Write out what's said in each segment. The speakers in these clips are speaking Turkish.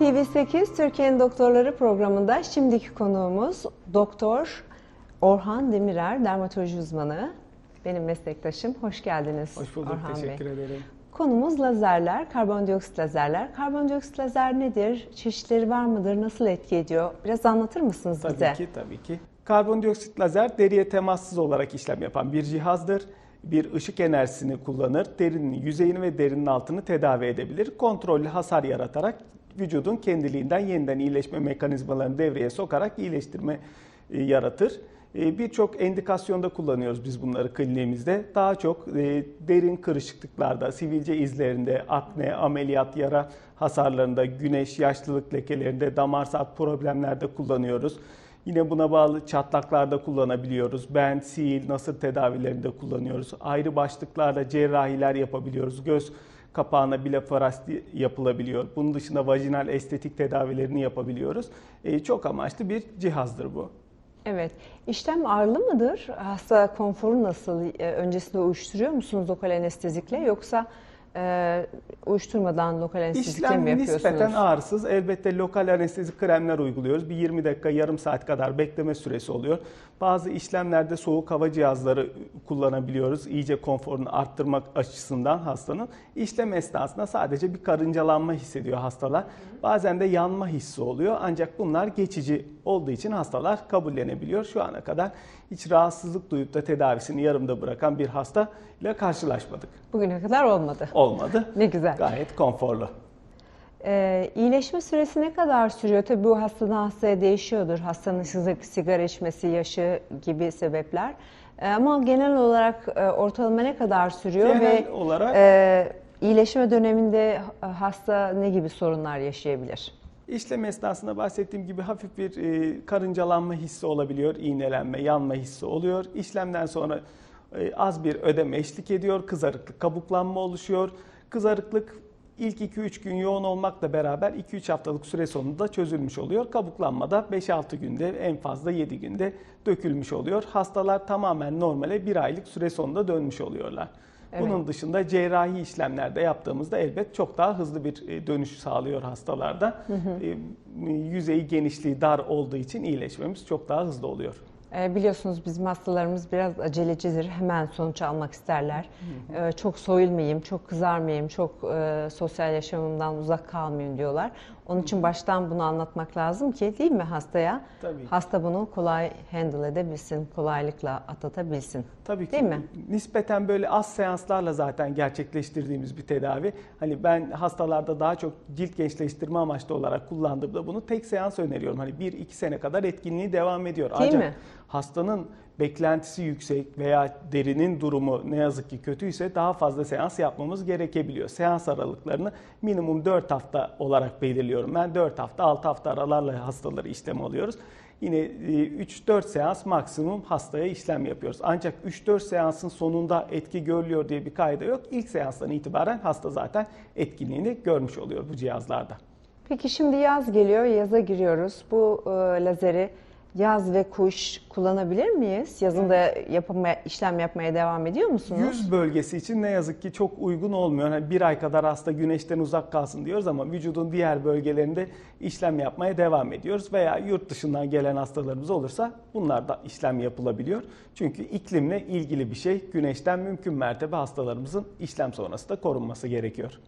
TV8 Türkiye'nin Doktorları programında şimdiki konuğumuz Doktor Orhan Demirer, dermatoloji uzmanı. Benim meslektaşım. Hoş geldiniz Hoş bulduk, Orhan teşekkür Bey. ederim. Konumuz lazerler, karbondioksit lazerler. Karbondioksit lazer nedir? Çeşitleri var mıdır? Nasıl etki ediyor? Biraz anlatır mısınız Tabii bize? ki, tabii ki. Karbondioksit lazer deriye temassız olarak işlem yapan bir cihazdır. Bir ışık enerjisini kullanır, derinin yüzeyini ve derinin altını tedavi edebilir. Kontrollü hasar yaratarak vücudun kendiliğinden yeniden iyileşme mekanizmalarını devreye sokarak iyileştirme e, yaratır. E, Birçok endikasyonda kullanıyoruz biz bunları kliniğimizde. Daha çok e, derin kırışıklıklarda, sivilce izlerinde, akne, ameliyat, yara hasarlarında, güneş, yaşlılık lekelerinde, damarsal problemlerde kullanıyoruz. Yine buna bağlı çatlaklarda kullanabiliyoruz. Band, sil, nasır tedavilerinde kullanıyoruz. Ayrı başlıklarla cerrahiler yapabiliyoruz. Göz kapağına blefarosti yapılabiliyor. Bunun dışında vajinal estetik tedavilerini yapabiliyoruz. E, çok amaçlı bir cihazdır bu. Evet. İşlem ağırlı mıdır? Hasta konforu nasıl? Ee, Öncesinde uyuşturuyor musunuz lokal anestezikle yoksa e, uyuşturmadan lokal anestezikle İşlem mi yapıyorsunuz? nispeten ağırsız. Elbette lokal anestezi kremler uyguluyoruz. Bir 20 dakika, yarım saat kadar bekleme süresi oluyor. Bazı işlemlerde soğuk hava cihazları kullanabiliyoruz. İyice konforunu arttırmak açısından hastanın. İşlem esnasında sadece bir karıncalanma hissediyor hastalar. Bazen de yanma hissi oluyor. Ancak bunlar geçici olduğu için hastalar kabullenebiliyor. Şu ana kadar hiç rahatsızlık duyup da tedavisini yarımda bırakan bir hasta ile karşılaşmadık. Bugüne kadar olmadı. Olmadı. Ne güzel. Gayet konforlu. Ee, iyileşme süresi ne kadar sürüyor? Tabii bu hastadan hastaya değişiyordur. Hastanın sig- sigara içmesi, yaşı gibi sebepler. Ee, ama genel olarak e, ortalama ne kadar sürüyor Genel ve olarak e, iyileşme döneminde hasta ne gibi sorunlar yaşayabilir? işlem esnasında bahsettiğim gibi hafif bir e, karıncalanma hissi olabiliyor, iğnelenme, yanma hissi oluyor. İşlemden sonra e, az bir ödem eşlik ediyor, kızarıklık, kabuklanma oluşuyor. Kızarıklık ilk 2-3 gün yoğun olmakla beraber 2-3 haftalık süre sonunda çözülmüş oluyor. Kabuklanma da 5-6 günde en fazla 7 günde dökülmüş oluyor. Hastalar tamamen normale bir aylık süre sonunda dönmüş oluyorlar. Evet. Bunun dışında cerrahi işlemlerde yaptığımızda elbet çok daha hızlı bir e, dönüş sağlıyor hastalarda. E, Yüzeyi genişliği dar olduğu için iyileşmemiz çok daha hızlı oluyor. Ee, biliyorsunuz bizim hastalarımız biraz acelecidir. Hemen sonuç almak isterler. Ee, çok soyulmayayım, çok kızarmayayım, çok e, sosyal yaşamımdan uzak kalmayayım diyorlar. Onun için baştan bunu anlatmak lazım ki değil mi hastaya? Tabii. Hasta bunu kolay handle edebilsin, kolaylıkla atlatabilsin. Tabii ki Değil mi? nispeten böyle az seanslarla zaten gerçekleştirdiğimiz bir tedavi. Hani ben hastalarda daha çok cilt gençleştirme amaçlı olarak kullandığımda bunu tek seans öneriyorum. Hani 1-2 sene kadar etkinliği devam ediyor. Değil Ancak mi? Hastanın beklentisi yüksek veya derinin durumu ne yazık ki kötüyse daha fazla seans yapmamız gerekebiliyor. Seans aralıklarını minimum 4 hafta olarak belirliyorum. Ben 4 hafta 6 hafta aralarla hastaları işlem alıyoruz. Yine e, 3-4 seans maksimum hastaya işlem yapıyoruz. Ancak 3-4 seansın sonunda etki görülüyor diye bir kaide yok. İlk seanstan itibaren hasta zaten etkinliğini görmüş oluyor bu cihazlarda. Peki şimdi yaz geliyor, yaza giriyoruz. Bu e, lazeri yaz ve kuş kullanabilir miyiz? Yazın da yapmaya, işlem yapmaya devam ediyor musunuz? Yüz bölgesi için ne yazık ki çok uygun olmuyor. Hani bir ay kadar hasta güneşten uzak kalsın diyoruz ama vücudun diğer bölgelerinde işlem yapmaya devam ediyoruz. Veya yurt dışından gelen hastalarımız olursa bunlar da işlem yapılabiliyor. Çünkü iklimle ilgili bir şey. Güneşten mümkün mertebe hastalarımızın işlem sonrası da korunması gerekiyor.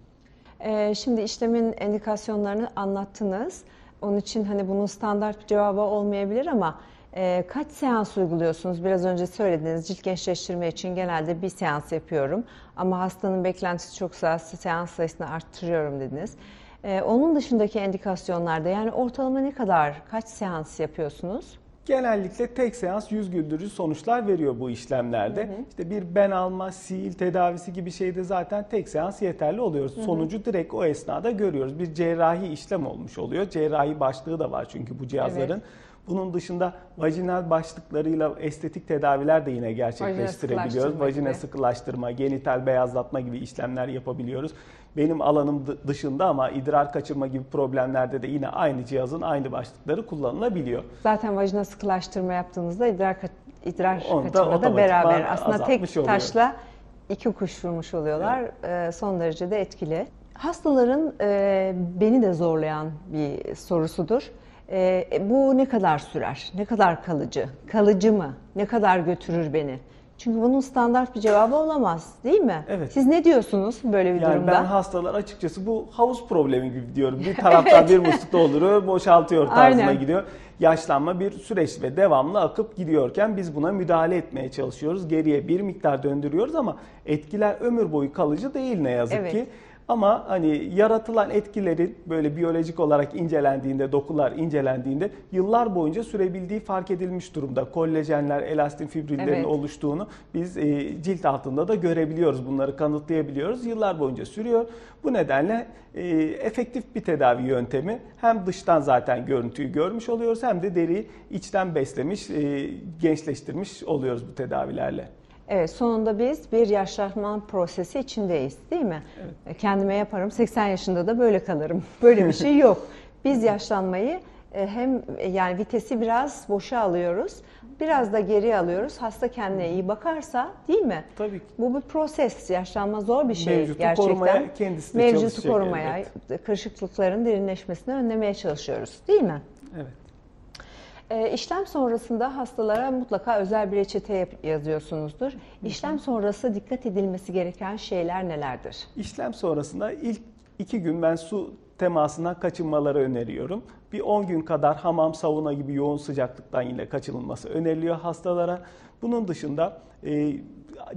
Ee, şimdi işlemin endikasyonlarını anlattınız. Onun için hani bunun standart cevabı olmayabilir ama e, kaç seans uyguluyorsunuz? Biraz önce söylediniz cilt gençleştirme için genelde bir seans yapıyorum. Ama hastanın beklentisi çoksa seans sayısını arttırıyorum dediniz. Ee, onun dışındaki endikasyonlarda yani ortalama ne kadar, kaç seans yapıyorsunuz? Genellikle tek seans yüz güldürücü sonuçlar veriyor bu işlemlerde. İşte bir ben alma, sil tedavisi gibi şeyde zaten tek seans yeterli oluyor. Sonucu direkt o esnada görüyoruz. Bir cerrahi işlem olmuş oluyor. Cerrahi başlığı da var çünkü bu cihazların. Evet. Bunun dışında vajinal başlıklarıyla estetik tedaviler de yine gerçekleştirebiliyoruz. Vajina sıkılaştırma, genital beyazlatma gibi işlemler yapabiliyoruz. Benim alanım dı- dışında ama idrar kaçırma gibi problemlerde de yine aynı cihazın aynı başlıkları kullanılabiliyor. Zaten vajina sıkılaştırma yaptığınızda idrar, idrar Onu da kaçırma da beraber. Aslında tek oluyor. taşla iki kuş vurmuş oluyorlar. Ee, son derece de etkili. Hastaların e, beni de zorlayan bir sorusudur. E, bu ne kadar sürer? Ne kadar kalıcı? Kalıcı mı? Ne kadar götürür beni? Çünkü bunun standart bir cevabı olamaz, değil mi? Evet. Siz ne diyorsunuz böyle bir Yani durumda? ben hastalar açıkçası bu havuz problemi gibi diyorum. Bir taraftan bir musluk dolduruyor, boşaltıyor tarzına Aynen. gidiyor. Yaşlanma bir süreç ve devamlı akıp gidiyorken biz buna müdahale etmeye çalışıyoruz. Geriye bir miktar döndürüyoruz ama etkiler ömür boyu kalıcı değil ne yazık Evet. ki. Ama hani yaratılan etkilerin böyle biyolojik olarak incelendiğinde, dokular incelendiğinde yıllar boyunca sürebildiği fark edilmiş durumda. Kollajenler, elastin fibrillerin Evet. oluştuğunu biz e, cilt altında da görebiliyoruz. Bunları kanıtlayabiliyoruz. Yıllar boyunca sürüyor. Bu nedenle e, efektif bir tedavi yöntemi. Hem dıştan zaten görüntüyü görmüş oluyoruz hem de deriyi içten beslemiş, e, gençleştirmiş oluyoruz bu tedavilerle. Evet, sonunda biz bir yaşlanma prosesi içindeyiz, değil mi? Kendime yaparım, 80 yaşında da böyle kalırım. Böyle bir şey yok. Biz yaşlanmayı e, hem e, yani vitesi biraz boşa alıyoruz, biraz da geri alıyoruz. Hasta kendine iyi bakarsa, değil mi? Tabii ki. Bu bir proses, yaşlanma zor bir şey Mevcutu gerçekten. korumaya kendisi de Mevcutu korumaya, kırışıklıkların derinleşmesini önlemeye çalışıyoruz, değil mi? Evet. E, işlem sonrasında hastalara mutlaka özel bir reçete yazıyorsunuzdur. İşlem sonrası dikkat edilmesi gereken şeyler nelerdir? İşlem sonrasında ilk iki gün ben su temasından kaçınmaları öneriyorum. Bir 10 gün kadar hamam, sauna gibi yoğun sıcaklıktan yine kaçınılması öneriliyor hastalara. Bunun dışında e,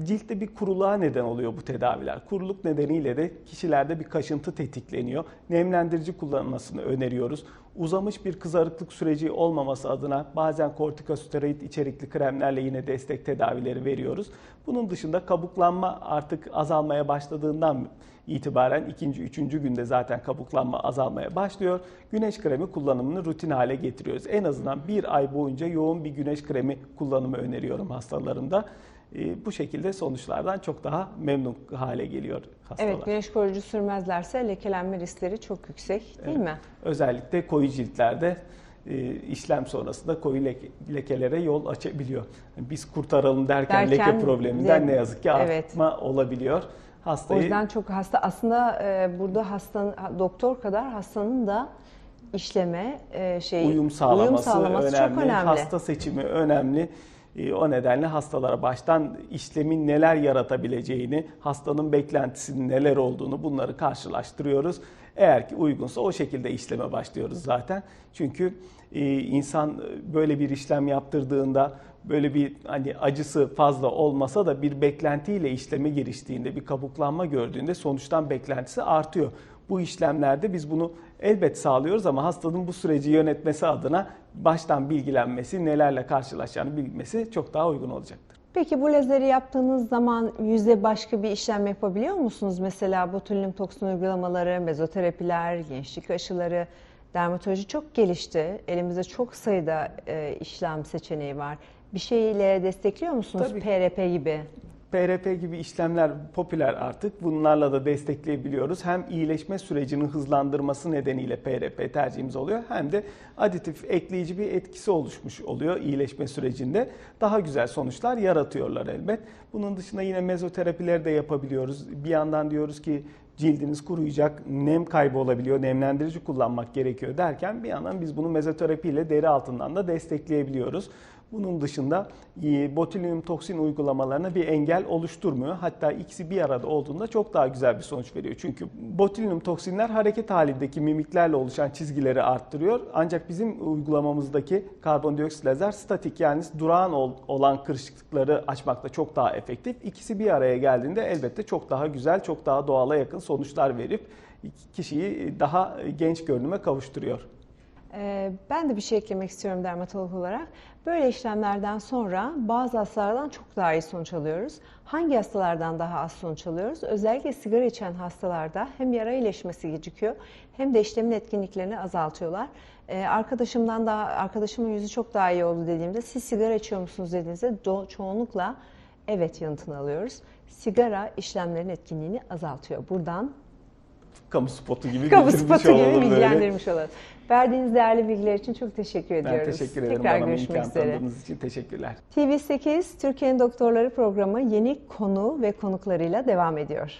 ciltte bir kuruluğa neden oluyor bu tedaviler. Kuruluk nedeniyle de kişilerde bir kaşıntı tetikleniyor. Nemlendirici kullanılmasını öneriyoruz. Uzamış bir kızarıklık süreci olmaması adına bazen kortikosteroid içerikli kremlerle yine destek tedavileri veriyoruz. Bunun dışında kabuklanma artık azalmaya başladığından itibaren ikinci, üçüncü günde zaten kabuklanma azalmaya başlıyor. Güneş kremi kullanımını rutin hale getiriyoruz. En azından bir ay boyunca yoğun bir güneş kremi kullanımı öneriyorum hastalarımda. Ee, Bu şekilde sonuçlardan çok daha memnun hale geliyor hastalar. Evet, güneş koruyucu sürmezlerse lekelenme riskleri çok yüksek değil Evet. mi? Özellikle koyu ciltlerde e, işlem sonrasında koyu leke- lekelere yol açabiliyor. Biz kurtaralım derken, Derken leke probleminden de- ne yazık ki evet. artma olabiliyor. O Hastayı yüzden çok hasta aslında e, burada hastanın doktor kadar hastanın da işleme şey uyum sağlaması, sağlaması önemli. çok önemli. Hasta seçimi önemli. E, O nedenle hastalara baştan işlemin neler yaratabileceğini, hastanın beklentisinin neler olduğunu bunları karşılaştırıyoruz. Eğer ki uygunsa o şekilde işleme başlıyoruz zaten. Çünkü e, insan böyle bir işlem yaptırdığında böyle bir hani acısı fazla olmasa da bir beklentiyle işleme giriştiğinde, bir kabuklanma gördüğünde sonuçtan beklentisi artıyor. Bu işlemlerde biz bunu elbet sağlıyoruz ama hastanın bu süreci yönetmesi adına baştan bilgilenmesi, nelerle karşılaşacağını bilmesi çok daha uygun olacaktır. Peki bu lazeri yaptığınız zaman yüze başka bir işlem yapabiliyor musunuz? Mesela botulinum toksin uygulamaları, mezoterapiler, gençlik aşıları, dermatoloji çok gelişti. Elimizde çok sayıda e, işlem seçeneği var. Bir şeyle destekliyor musunuz? Tabii. PRP gibi. PRP gibi işlemler popüler artık. Bunlarla da destekleyebiliyoruz. Hem iyileşme sürecini hızlandırması nedeniyle PRP tercihimiz oluyor. Hem de aditif ekleyici bir etkisi oluşmuş oluyor iyileşme sürecinde. Daha güzel sonuçlar yaratıyorlar elbet. Bunun dışında yine mezoterapileri de yapabiliyoruz. Bir yandan diyoruz ki cildiniz kuruyacak, nem kaybı olabiliyor, nemlendirici kullanmak gerekiyor derken bir yandan biz bunu mezoterapiyle deri altından da destekleyebiliyoruz. Bunun dışında e, botulinum toksin uygulamalarına bir engel oluşturmuyor. Hatta ikisi bir arada olduğunda çok daha güzel bir sonuç veriyor. Çünkü botulinum toksinler hareket halindeki mimiklerle oluşan çizgileri arttırıyor. Ancak bizim uygulamamızdaki karbondioksit lazer statik yani durağan ol- olan kırışıklıkları açmakta çok daha efektif. İkisi bir araya geldiğinde elbette çok daha güzel, çok daha doğala yakın sonuçlar verip kişiyi daha genç görünüme kavuşturuyor. Ee, Ben de bir şey eklemek istiyorum dermatolog olarak. Böyle işlemlerden sonra bazı hastalardan çok daha iyi sonuç alıyoruz. Hangi hastalardan daha az sonuç alıyoruz? Özellikle sigara içen hastalarda hem yara iyileşmesi gecikiyor hem de işlemin etkinliklerini azaltıyorlar. Ee, Arkadaşımdan daha arkadaşımın yüzü çok daha iyi oldu dediğimde siz sigara içiyor musunuz dediğinizde çoğunlukla evet yanıtını alıyoruz. Sigara işlemlerin etkinliğini azaltıyor. Buradan Kamu spotu gibi kamu spotu gibi bilgilendirmiş olalım. Verdiğiniz değerli bilgiler için çok teşekkür Ben ediyoruz. teşekkür ederim Tekrar bana görüşmek üzere. için teşekkürler. TV8 Türkiye'nin Doktorları programı yeni konu ve konuklarıyla devam ediyor.